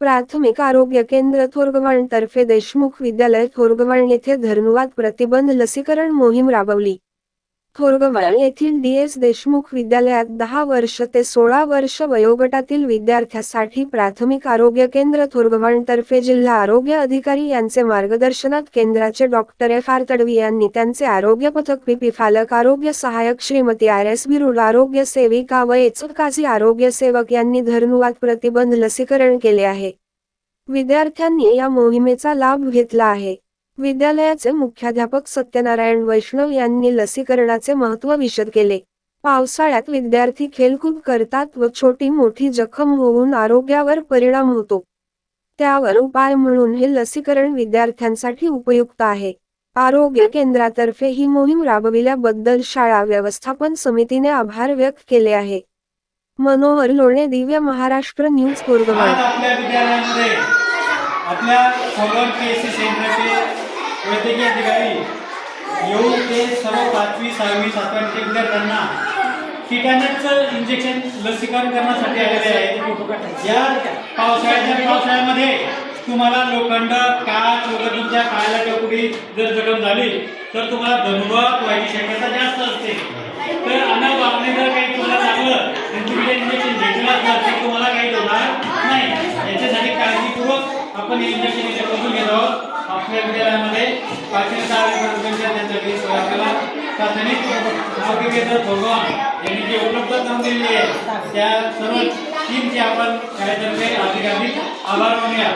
प्राथमिक आरोग्य केंद्र थोरगवाण तर्फे देशमुख विद्यालय थोरगवाण येथे धर्मवाद प्रतिबंध लसीकरण मोहीम राबवली. थोरगवाण येथील डी एस देशमुख विद्यालयात दहा वर्ष ते सोळा वर्ष वयोगटातील विद्यार्थ्यासाठी प्राथमिक आरोग्य केंद्र थोरगवाण तर्फे जिल्हा आरोग्य अधिकारी यांचे मार्गदर्शनात केंद्राचे डॉक्टर एफ आर तडवी यांनी त्यांचे आरोग्य पथक पीपी फालक आरोग्य सहाय्यक श्रीमती आर एस बिरुड आरोग्य सेविका व एचकाजी आरोग्य सेवक यांनी धर्मवाद प्रतिबंध लसीकरण केले आहे. विद्यार्थ्यांनी या मोहिमेचा लाभ घेतला आहे. विद्यालयाचे मुख्याध्यापक सत्यनारायण वैष्णव यांनी लसीकरणाचे महत्त्व विशद केले. पावसाळ्यात विद्यार्थी खेलकूद करतात व छोटी मोठी जखम होऊन आरोग्यावर परिणाम होतो. त्यावर उपाय म्हणून हे लसीकरण विद्यार्थ्यांसाठी उपयुक्त आहे. आरोग्य केंद्रातर्फे ही मोहीम राबविल्याबद्दल शाळा व्यवस्थापन समितीने आभार व्यक्त केले आहे. मनोहर लोणे दिव्य महाराष्ट्र न्यूज कोरगवाड आपल्या विद्यालयामध्ये आपल्या वैद्यकीय अधिकारी येऊन ते सर्व पाचवी सहावी सातव्या विद्यार्थ्यांना कीटकनाशक इंजेक्शन लसीकरण करण्यासाठी आलेले आहे या पावसाळ्याच्या पावसाळ्यामध्ये तुम्हाला लोखंड काच वगैरे तुमच्या पायाला टोकडी जर जखम झाली तर तुम्हाला धनुर्वात व्हायची शक्यता जास्त असते. तर अन्न वापरणे जर काही तुम्हाला लागलं तर तुम्ही इंजेक्शन घेतलं तर तुम्हाला काही होणार नाही. याच्यासाठी काळजीपूर्वक आपण हे इंजेक्शन इथे करून घेत आहोत. पाचवी सहावी वर्गाच्या त्यांच्याकडे सोय आपल्याला प्राथमिक आरोग्य केंद्र भगवान यांनी जे उपलब्ध करून दिलेली आहे त्या सर्व टीमचे आपण शाळेतर्फे अधिकाधिक आभार मानूया.